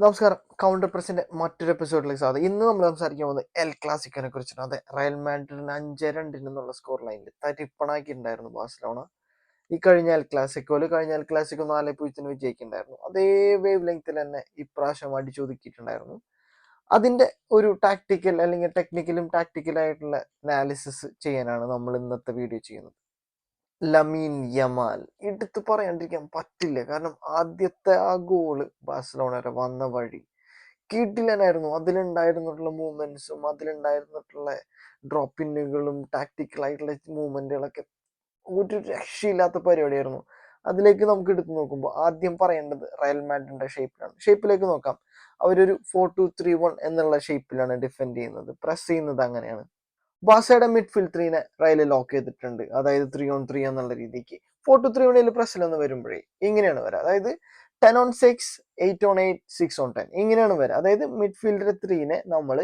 നമസ്കാരം. കൗണ്ടർ പ്രസിന്റെ മറ്റൊരു എപ്പിസോഡിലേക്ക് സ്വാഗതം. ഇന്ന് നമ്മൾ സംസാരിക്കാൻ പോകുന്നത് എൽ ക്ലാസിക്കിനെ കുറിച്ചാണ്. അതെ റയൽ മാൻഡ്രിഡിന് അഞ്ച് രണ്ടിന് എന്നുള്ള സ്കോർ ലൈനിൽ തരിപ്പണാക്കിയിട്ടുണ്ടായിരുന്നു ബാഴ്സലോണ. ഈ കഴിഞ്ഞ എൽ ക്ലാസിക്കോൽ കഴിഞ്ഞ എൽ ക്ലാസിക്കോ നാല് പൂജ്യത്തിന് വിജയിക്കുന്നുണ്ടായിരുന്നു അതേ വേവ് ലെങ്ത്തിൽ തന്നെ ഇപ്രാവശ്യം അടിച്ചൊതുക്കിയിട്ടുണ്ടായിരുന്നു. അതിന്റെ ഒരു ടാക്ടിക്കൽ അല്ലെങ്കിൽ ടെക്നിക്കലും ടാക്ടിക്കലായിട്ടുള്ള അനാലിസിസ് ചെയ്യാനാണ് നമ്മൾ ഇന്നത്തെ വീഡിയോ ചെയ്യുന്നത്. Lamine Yamal. എടുത്തു പറയാണ്ടിരിക്കാൻ പറ്റില്ല. കാരണം ആദ്യത്തെ ആ ഗോൾ ബാഴ്സലോണ വന്ന വഴി. കിട്ടില്ലനായിരുന്നു അതിലുണ്ടായിരുന്നിട്ടുള്ള മൂവ്മെന്റ്സും അതിലുണ്ടായിരുന്നിട്ടുള്ള ഡ്രോപ്പിന്നുകളും ടാക്ടിക്കൽ ആയിട്ടുള്ള മൂവ്മെന്റുകളൊക്കെ ഒരു രക്ഷയില്ലാത്ത പരിപാടിയായിരുന്നു. അതിലേക്ക് നമുക്ക് എടുത്തു നോക്കുമ്പോൾ ആദ്യം പറയേണ്ടത് റയൽ മാഡിന്റെ ഷേപ്പിലാണ് ഷേപ്പിലേക്ക് നോക്കാം. അവരൊരു ഫോർ ടു ത്രീ വൺ എന്നുള്ള ഷേപ്പിലാണ് ഡിഫെൻഡ് ചെയ്യുന്നത്. പ്രസ് ചെയ്യുന്നത് അങ്ങനെയാണ്. ബാസയുടെ മിഡ്ഫീൽഡ് ത്രീനെ റയൽ ലോക്ക് ചെയ്തിട്ടുണ്ട്. അതായത് ത്രീ ഓൺ ത്രീ എന്നുള്ള രീതിക്ക്. ഫോർ ടു ത്രീ ഓണിൽ പ്രശ്നം വരുമ്പോഴേ ഇങ്ങനെയാണ് വരിക അതായത് ten on six eight on eight six on ten ഇങ്ങനെയാണ് വരിക അതായത് മിഡ്ഫീൽഡർ ത്രീനെ നമ്മൾ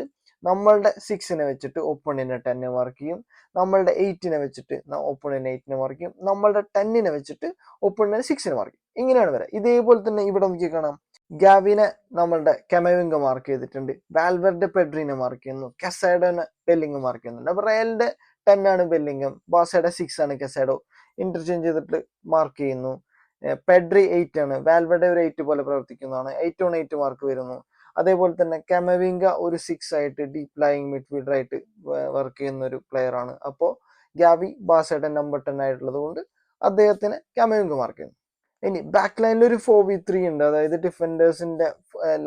നമ്മളുടെ സിക്സിനെ വെച്ചിട്ട് ഒപ്പണിനെ ടെന്നെ മാർക്ക് ചെയ്യും. നമ്മളുടെ എയ്റ്റിനെ വെച്ചിട്ട് ഒപ്പണിനെ എയ്റ്റിനെ മാർക്ക് ചെയ്യും. നമ്മളുടെ ടെന്നിനെ വെച്ചിട്ട് ഒപ്പണിനെ സിക്സിനെ മാർക്ക് ചെയ്യും. ഇങ്ങനെയാണ് വരിക ഇതേപോലെ തന്നെ ഇവിടെ നോക്കി കാണാം. ഗാവിനെ നമ്മളുടെ കെമവിംഗ മാർക്ക് ചെയ്തിട്ടുണ്ട്. വാൽവെർഡ് പെഡ്രിനെ മാർക്ക് ചെയ്യുന്നു. കെസൈഡോനെ ബെല്ലിംഗ് മാർക്ക് ചെയ്യുന്നുണ്ട്. അപ്പൊ റയലിന്റെ ടെൻ ആണ് ബെല്ലിംഗം ബാസയുടെ സിക്സ് ആണ് കെസൈഡോ. ഇന്റർചേഞ്ച് ചെയ്തിട്ട് മാർക്ക് ചെയ്യുന്നു. പെഡ്രി എയ്റ്റ് ആണ്. വാൽവെഡ് ഒരു എയ്റ്റ് പോലെ പ്രവർത്തിക്കുന്നതാണ്. എയ്റ്റ് ഓൺ എയ്റ്റ് മാർക്ക് വരുന്നു. അതേപോലെ തന്നെ കെമവിംഗ ഒരു സിക്സ് ആയിട്ട് ഡീപ് ലൈങ് മിഡ്ഫീൽഡർ ആയിട്ട് വർക്ക് ചെയ്യുന്ന ഒരു പ്ലെയർ ആണ്. അപ്പോൾ ഗാവി ബാസയുടെ നമ്പർ ടെൻ ആയിട്ടുള്ളത് കൊണ്ട് അദ്ദേഹത്തിന് കെമവിംഗ മാർക്ക് ചെയ്യുന്നു. ഇനി ബാക്ക് ലൈനിൽ ഒരു ഫോർ വി ത്രീ ഉണ്ട്. അതായത് ഡിഫൻഡേഴ്സിന്റെ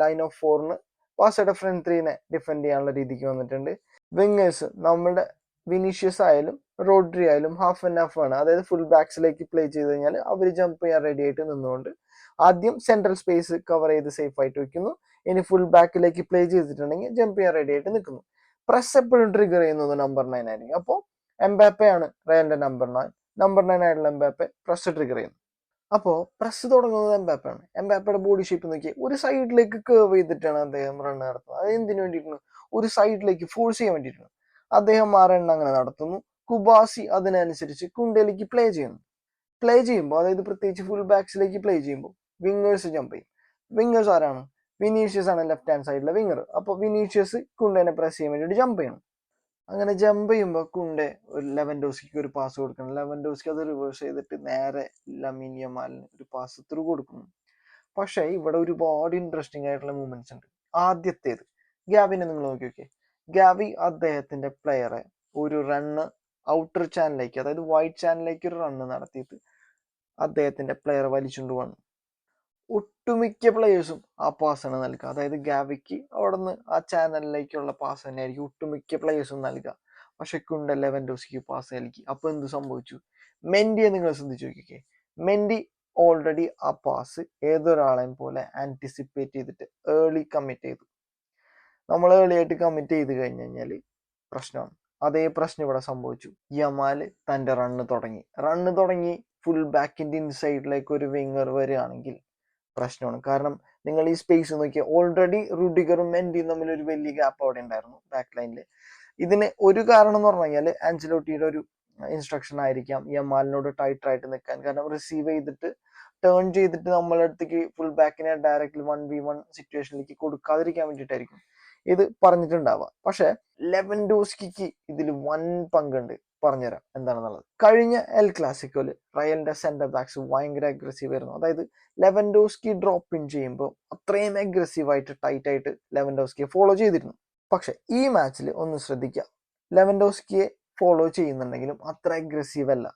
ലൈൻ ഓഫ് ഫോറിന് പാസയുടെ ഫ്രണ്ട് ത്രീനെ ഡിഫെൻഡ് ചെയ്യാനുള്ള രീതിക്ക് വന്നിട്ടുണ്ട്. വിങ്ങേഴ്സ് നമ്മുടെ വിനീഷ്യസ് ആയാലും റോഡ്രി ആയാലും ഹാഫ് ആൻഡ് ഹാഫ് ആണ്. അതായത് ഫുൾ ബാക്സിലേക്ക് പ്ലേ ചെയ്ത് കഴിഞ്ഞാൽ അവർ ജമ്പ് ചെയ്യാൻ റെഡി ആയിട്ട് നിന്നുകൊണ്ട് ആദ്യം സെൻട്രൽ സ്പേസ് കവർ ചെയ്ത് സേഫ് ആയിട്ട് വെക്കുന്നു. ഇനി ഫുൾ ബാക്കിലേക്ക് പ്ലേ ചെയ്തിട്ടുണ്ടെങ്കിൽ ജമ്പ് ചെയ്യാൻ റെഡി ആയിട്ട് നിൽക്കുന്നു. പ്രസ് എപ്പോഴും ട്രിഗർ ചെയ്യുന്നത് നമ്പർ നയൻ ആയിരിക്കും. അപ്പോൾ എംബാപ്പയാണ് റയലിന്റെ നമ്പർ നയൻ നമ്പർ നയൻ ആയിട്ടുള്ള എംബാപ്പെ പ്രസ് ട്രിഗർ ചെയ്യുന്നു. അപ്പോൾ പ്രസ് തുടങ്ങുന്നത് എംബാപ്പയാണ്. എംബാപ്പയുടെ ബോഡി ഷേപ്പ് നോക്കി ഒരു സൈഡിലേക്ക് കേവ് ചെയ്തിട്ടാണ് അദ്ദേഹം റൺ നടത്തുന്നത്. അത് എന്തിനു വേണ്ടിയിട്ടാണ്? ഒരു സൈഡിലേക്ക് ഫോഴ്സ് ചെയ്യാൻ വേണ്ടിയിട്ടാണ്. അദ്ദേഹം ആ റൺ അങ്ങനെ നടത്തുന്നു. കുബാസി അതിനനുസരിച്ച് കുണ്ടയിലേക്ക് പ്ലേ ചെയ്യുന്നു. പ്ലേ ചെയ്യുമ്പോൾ അതായത് പ്രത്യേകിച്ച് ഫുൾ ബാക്സിലേക്ക് പ്ലേ ചെയ്യുമ്പോൾ വിങ്ങേഴ്സ് ജമ്പ് ചെയ്യും. വിങ്ങേഴ്സ് ആരാണ്? വിനീഷ്യസ് ആണ് ലെഫ്റ്റ് ഹാൻഡ് സൈഡിലെ വിങ്ങർ അപ്പോൾ വിനീഷ്യസ് കുണ്ടേനെ പ്രസ് ചെയ്യാൻ വേണ്ടിയിട്ട് ജമ്പ് ചെയ്യണം. അങ്ങനെ ജമ്പ് ചെയ്യുമ്പോൾ കുണ്ടെ ഒരു ലെവൻ ഡോസ്കിക്ക് ഒരു പാസ് കൊടുക്കണം. ലെവൻ ഡോസ്കി അത് റിവേഴ്സ് ചെയ്തിട്ട് നേരെ ലമീൻ ഒരു പാസ് ത്രൂ കൊടുക്കുന്നു. പക്ഷേ ഇവിടെ ഒരുപാട് ഇൻട്രസ്റ്റിംഗ് ആയിട്ടുള്ള മൂവ്മെന്റ്സ് ഉണ്ട്. ആദ്യത്തേത് ഗ്യാവിനെ നിങ്ങൾ നോക്കി നോക്കിയേ. ഗാവി അദ്ദേഹത്തിന്റെ പ്ലെയറെ ഒരു റണ്ണ് ഔട്ടർ ചാനലിലേക്ക് അതായത് വൈറ്റ് ചാനലിലേക്ക് ഒരു റണ്ണ് നടത്തിയിട്ട് അദ്ദേഹത്തിന്റെ പ്ലെയർ വലിച്ചുകൊണ്ട് വന്നു. ഒട്ടുമിക്ക പ്ലേയേഴ്സും ആ പാസ്സാണ് നൽകുക. അതായത് ഗാവിക്ക് അവിടെ നിന്ന് ആ ചാനലിലേക്കുള്ള പാസ് തന്നെയായിരിക്കും ഒട്ടുമിക്ക പ്ലേയേഴ്സും നൽകുക. പക്ഷെ കുണ്ട ലെവൻ ഡോസിക്ക് പാസ് നൽകി. അപ്പൊ എന്ത് സംഭവിച്ചു? മെൻഡിയെ നിങ്ങൾ ശ്രദ്ധിച്ചു നോക്കിക്കേ. മെൻഡി ഓൾറെഡി ആ പാസ് ഏതൊരാളെയും പോലെ ആന്റിസിപ്പേറ്റ് ചെയ്തിട്ട് ഏർലി കമ്മിറ്റ് ചെയ്തു. നമ്മൾ ഏർലി ആയിട്ട് കമ്മിറ്റ് ചെയ്ത് കഴിഞ്ഞു കഴിഞ്ഞാൽ പ്രശ്നമാണ്. അതേ പ്രശ്നം ഇവിടെ സംഭവിച്ചു. യമാൽ തന്റെ റണ്ണ് തുടങ്ങി. റണ്ണ് തുടങ്ങി ഫുൾ ബാക്കിന്റെ ഇൻസൈഡിലേക്ക് ഒരു വിങ്ങർ വരികയാണെങ്കിൽ പ്രശ്നമാണ്. കാരണം നിങ്ങൾ ഈ സ്പേസ് നോക്കിയാൽ ഓൾറെഡി റുഡിഗറും മെൻഡിയും തമ്മിൽ ഒരു വലിയ ഗ്യാപ്പ് അവിടെ ഉണ്ടായിരുന്നു ബാക്ക് ലൈനിൽ ഇതിന് ഒരു കാരണം എന്ന് പറഞ്ഞു കഴിഞ്ഞാൽ ആഞ്ചലോട്ടിയുടെ ഒരു ഇൻസ്ട്രക്ഷൻ ആയിരിക്കാം യമാലിനോട് ടൈറ്റർ ആയിട്ട് നിൽക്കാൻ. കാരണം റിസീവ് ചെയ്തിട്ട് ടേൺ ചെയ്തിട്ട് നമ്മളെ അടുത്തേക്ക് ഫുൾ ബാക്കിനെ ഡയറക്റ്റ് വൺ വി വൺ സിറ്റുവേഷനിലേക്ക് കൊടുക്കാതിരിക്കാൻ വേണ്ടിയിട്ടായിരിക്കും. ഇത് പറഞ്ഞിട്ടുണ്ടാവുക. പക്ഷെ ലെവൻ ഡോസ്കിക്ക് ഇതിൽ വൻ പങ്കുണ്ട്. പറഞ്ഞുതരാം എന്താണെന്നുള്ളത്. കഴിഞ്ഞ എൽ ക്ലാസിക്കോൽ റയലിന്റെ സെന്റർ ബാക്സ് ഭയങ്കര അഗ്രസീവ് ആയിരുന്നു. അതായത് ലെവൻഡോസ്കി ഡ്രോപ്പ് ഇൻ ചെയ്യുമ്പോൾ അത്രയും അഗ്രസീവ് ആയിട്ട് ടൈറ്റ് ആയിട്ട് ലെവൻഡോസ്കിയെ ഫോളോ ചെയ്തിരുന്നു. പക്ഷെ ഈ മാച്ചിൽ ഒന്ന് ശ്രദ്ധിക്കുക. ലെവൻഡോസ്കിയെ ഫോളോ ചെയ്യുന്നുണ്ടെങ്കിലും അത്ര അഗ്രസീവ് അല്ല.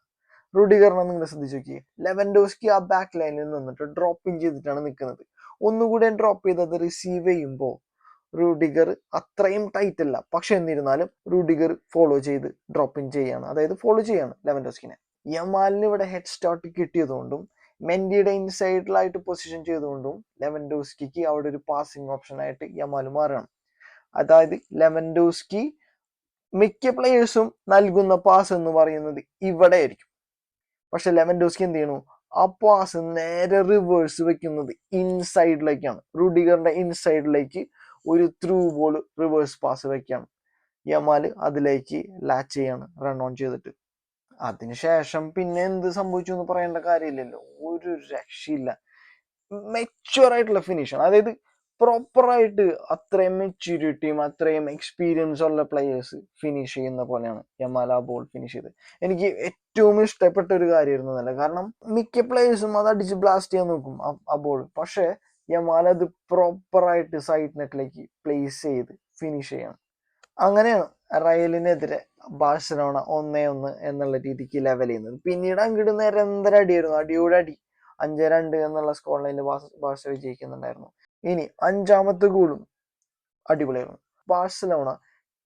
റുഡിഗറിനെ നിങ്ങൾ ശ്രദ്ധിച്ചു നോക്കിയേ. ലെവൻഡോസ്കി ആ ബാക്ക് ലൈനിൽ നിന്നിട്ട് ഡ്രോപ്പ് ഇൻ ചെയ്തിട്ടാണ് നിൽക്കുന്നത്. ഒന്നുകൂടെ ഡ്രോപ്പ് ചെയ്തത് റിസീവ് ചെയ്യുമ്പോൾ റൂഡിഗർ അത്രയും ടൈറ്റ് അല്ല. പക്ഷെ എന്നിരുന്നാലും റൂഡിഗർ ഫോളോ ചെയ്ത് ഡ്രോപ്പ് ഇൻ ചെയ്യാണ്. അതായത് ഫോളോ ചെയ്യാണ് ലെവൻഡോസ്കിനെ യമാലിന് ഇവിടെ ഹെഡ് സ്റ്റാർട്ട് കിട്ടിയതുകൊണ്ടും മെൻഡിയുടെ ഇൻസൈഡിലായിട്ട് പൊസിഷൻ ചെയ്തുകൊണ്ടും ലെവൻഡോസ്കിക്ക് അവിടെ ഒരു പാസിംഗ് ഓപ്ഷൻ ആയിട്ട് യമാൽ മാറണം. അതായത് ലെവൻഡോസ്കി മിക്ക പ്ലേയേഴ്സും നൽകുന്ന പാസ് എന്ന് പറയുന്നത് ഇവിടെ ആയിരിക്കും. പക്ഷെ ലെവൻഡോസ്കി എന്ത് ചെയ്യണു ആ പാസ് നേരെ റിവേഴ്സ് വെക്കുന്നത് ഇൻസൈഡിലേക്കാണ് റുഡിഗറിന്റെ ഇൻസൈഡിലേക്ക് ഒരു ത്രൂ ബോൾ റിവേഴ്സ് പാസ് വെക്കാണ് യമാൽ അതിലേക്ക് ലാച്ച് ചെയ്യാണ് റൺ ഓൺ ചെയ്തിട്ട്. അതിനുശേഷം പിന്നെ എന്ത് സംഭവിച്ചു എന്ന് പറയേണ്ട കാര്യമില്ലല്ലോ. ഒരു രക്ഷയില്ല. മെച്ചുവർ ആയിട്ടുള്ള ഫിനിഷാണ് അതായത് പ്രോപ്പറായിട്ട് അത്രയും മെച്യൂരിറ്റിയും അത്രയും എക്സ്പീരിയൻസ് ഉള്ള പ്ലെയേഴ്സ് ഫിനിഷ് ചെയ്യുന്ന പോലെയാണ് യമാല ബോൾ ഫിനിഷ് ചെയ്ത് എനിക്ക് ഏറ്റവും ഇഷ്ടപ്പെട്ട ഒരു കാര്യമായിരുന്നു എന്നല്ല കാരണം മിക്ക പ്ലേയേഴ്സും അത് അടിച്ച് ബ്ലാസ്റ്റ് ചെയ്യാൻ നോക്കും ആ ബോൾ പക്ഷേ യമാല അത് പ്രോപ്പറായിട്ട് സൈഡ് നെറ്റിലേക്ക് പ്ലേസ് ചെയ്ത് ഫിനിഷ് ചെയ്യണം. അങ്ങനെയാണ് റയലിനെതിരെ ബാഴ്സലോണ ഒന്നേ ഒന്ന് എന്നുള്ള രീതിക്ക് ലെവൽ ചെയ്യുന്നത്. പിന്നീട് അങ്ങോട്ട് നിരന്തര അടിയായിരുന്നു. അടിയോടെ അടി അഞ്ച് രണ്ട് എന്നുള്ള സ്കോർ ലൈനിൽ ബാഴ്സ വിജയിക്കുന്നുണ്ടായിരുന്നു. ഇനി അഞ്ചാമത്തെ ഗോളും അടിപൊളിയായിരുന്നു. ബാഴ്സലോണ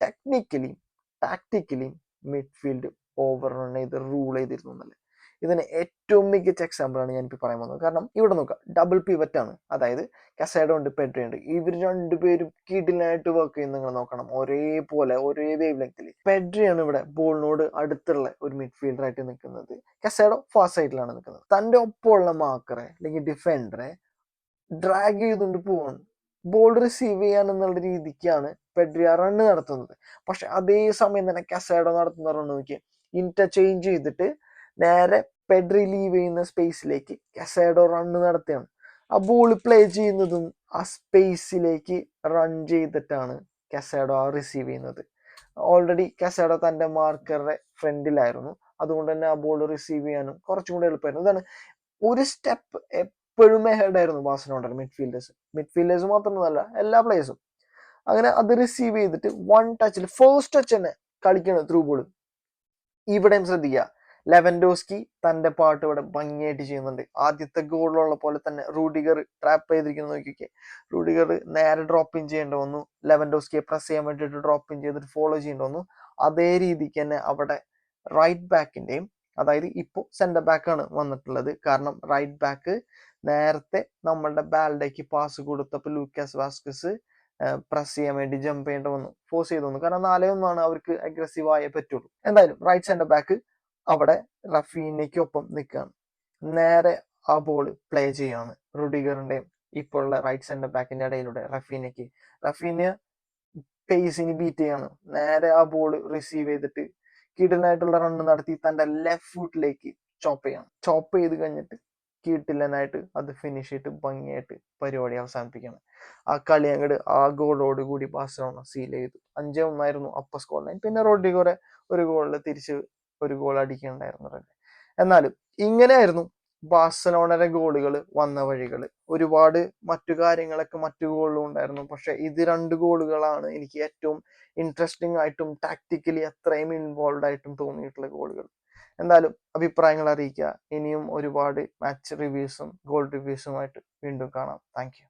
ടെക്നിക്കലിയും ടാക്ടിക്കലിയും മിഡ്ഫീൽഡ് ഓവർ റൺ ചെയ്ത് റൂൾ ചെയ്തിരുന്നു എന്നല്ലേ ഇതിന് ഏറ്റവും മികച്ച എക്സാമ്പിൾ ആണ് ഞാനിപ്പോൾ പറയാൻ പോകുന്നത്. കാരണം ഇവിടെ നോക്കുക ഡബിൾ പിവറ്റ് ആണ്. അതായത് കസേഡോ ഉണ്ട് പെഡ്രി ഉണ്ട്. ഇവർ രണ്ടുപേരും കിഡിലായിട്ട് വർക്ക് ചെയ്യുന്ന നിങ്ങൾ നോക്കണം. ഒരേപോലെ ഒരേ വേവ് ലെങ്ത്തിൽ പെഡ്രിയാണ് ഇവിടെ ബോളിനോട് അടുത്തുള്ള ഒരു മിഡ്ഫീൽഡറായിട്ട് നിൽക്കുന്നത്. കസേഡോ ഫാസ്റ്റ് സൈഡിലാണ് നിൽക്കുന്നത്. തന്റെ ഒപ്പമുള്ള മാക്കറെ അല്ലെങ്കിൽ ഡിഫൻഡറെ ഡ്രാഗ് ചെയ്തുകൊണ്ട് പോവാണ്. ബോൾ റിസീവ് ചെയ്യാൻ എന്നുള്ള രീതിക്കാണ് പെഡ്രി ആ റണ്ണ് നടത്തുന്നത്. പക്ഷെ അതേ സമയം തന്നെ കസേഡോ നടത്തുന്ന റണ്ണ് നോക്കി ഇന്റർചേഞ്ച് ചെയ്തിട്ട് നേരെ പെഡ്രി ലീവ് ചെയ്യുന്ന സ്പേസിലേക്ക് കസേഡോ റണ്ണ് നടത്തുകയാണ് ആ ബോൾ പ്ലേ ചെയ്യുന്നതും ആ സ്പേസിലേക്ക് റൺ ചെയ്തിട്ടാണ് കസേഡോ റിസീവ് ചെയ്യുന്നത്. ഓൾറെഡി കസേഡോ തന്റെ മാർക്കറുടെ ഫ്രണ്ടിലായിരുന്നു അതുകൊണ്ട് തന്നെ ആ ബോൾ റിസീവ് ചെയ്യാനും കുറച്ചും കൂടെ എളുപ്പമായിരുന്നു. ഇതാണ് ഒരു സ്റ്റെപ്പ് എപ്പോഴും ഹെഡ് ആയിരുന്നു ബാസിനോണ്ടർ മിഡ്ഫീൽഡേഴ്സ് മിഡ്ഫീൽഡേഴ്സ് മാത്രമൊന്നുമല്ല എല്ലാ പ്ലേയേഴ്സും അങ്ങനെ അത് റിസീവ് ചെയ്തിട്ട് വൺ ടച്ചിൽ ഫസ്റ്റ് ടച്ച് തന്നെ കളിക്കണം ത്രൂ ബോൾ ഇവിടെയും ശ്രദ്ധിക്കുക. ലെവൻഡോസ്കി തന്റെ പാട്ട് ഇവിടെ ഭംഗിയായിട്ട് ചെയ്യുന്നുണ്ട്. ആദ്യത്തെ ഗോളിലുള്ള പോലെ തന്നെ റൂഡിഗർ ട്രാപ്പ് ചെയ്തിരിക്കുന്നത് നോക്കിയൊക്കെ റൂഡിഗർ നേരെ ഡ്രോപ്പ് ഇൻ ചെയ്യേണ്ട വന്നു. ലെവൻഡോസ്കിയെ പ്രസ് ചെയ്യാൻ വേണ്ടിയിട്ട് ഡ്രോപ്പ് ഇൻ ചെയ്തിട്ട് ഫോളോ ചെയ്യേണ്ട വന്നു. അതേ രീതിക്ക് തന്നെ അവിടെ റൈറ്റ് ബാക്കിന്റെയും അതായത് ഇപ്പോൾ സെന്റർ ബാക്കാണ് വന്നിട്ടുള്ളത്. കാരണം റൈറ്റ് ബാക്ക് നേരത്തെ നമ്മളുടെ ബാലഡേക്ക് പാസ് കൊടുത്തപ്പോൾ ലൂക്കാസ് വാസ്കസ് പ്രസ് ചെയ്യാൻ വേണ്ടി ജമ്പ് ചെയ്യേണ്ട വന്നു. ഫോഴ്സ് ചെയ്തു വന്നു. കാരണം നാലേ ഒന്നാണ് അവർക്ക് അഗ്രസീവ് ആയേ പറ്റുള്ളൂ. എന്തായാലും റൈറ്റ് സെന്റർ ബാക്ക് അവിടെ റഫീനയ്ക്കൊപ്പം നിൽക്കുകയാണ് നേരെ ആ ബോൾ പ്ലേ ചെയ്യുകയാണ് റുഡിഗറിന്റെയും ഇപ്പോഴുള്ള റൈറ്റ് സെന്റർ ബാക്കിന്റെ ഇടയിലൂടെ റഫീനയ്ക്ക്. റഫീന പേസിന് ബീറ്റ് ചെയ്യാണ്. നേരെ ആ ബോൾ റിസീവ് ചെയ്തിട്ട് കിടനായിട്ടുള്ള റണ്ണ് നടത്തി തന്റെ ലെഫ്റ്റ് ഫുട്ടിലേക്ക് ചോപ്പ് ചെയ്യണം. ചോപ്പ് ചെയ്ത് കഴിഞ്ഞിട്ട് കിട്ടില്ലെന്നായിട്ട് അത് ഫിനിഷ് ചെയ്തിട്ട് ഭംഗിയായിട്ട് പരിപാടി അവസാനിപ്പിക്കണം ആ കളി അങ്ങോട്ട് ആ ഗോളോട് കൂടി ബാഴ്സലോണ സീൽ ചെയ്തു. അഞ്ചേ ഒന്നായിരുന്നു അപ്പ സ്കോർ ലൈൻ പിന്നെ റോഡിഗോറെ ഒരു ഗോളിൽ തിരിച്ച് ഒരു ഗോൾ അടിക്കുന്നുണ്ടായിരുന്നു എന്നാലും ഇങ്ങനെയായിരുന്നു ബാഴ്സലോണയുടെ ഗോളുകൾ വന്ന വഴികൾ ഒരുപാട് മറ്റു കാര്യങ്ങളൊക്കെ മറ്റു ഗോളും ഉണ്ടായിരുന്നു. പക്ഷെ ഇത് രണ്ട് ഗോളുകളാണ് എനിക്ക് ഏറ്റവും ഇൻട്രസ്റ്റിംഗ് ആയിട്ടും ടാക്ടിക്കലി അത്രയും ഇൻവോൾവ് ആയിട്ടും തോന്നിയിട്ടുള്ള ഗോളുകൾ എന്തായാലും അഭിപ്രായങ്ങൾ അറിയിക്കുക. ഇനിയും ഒരുപാട് മാച്ച് റിവ്യൂസും ഗോൾ റിവ്യൂസുമായിട്ട് വീണ്ടും കാണാം. താങ്ക്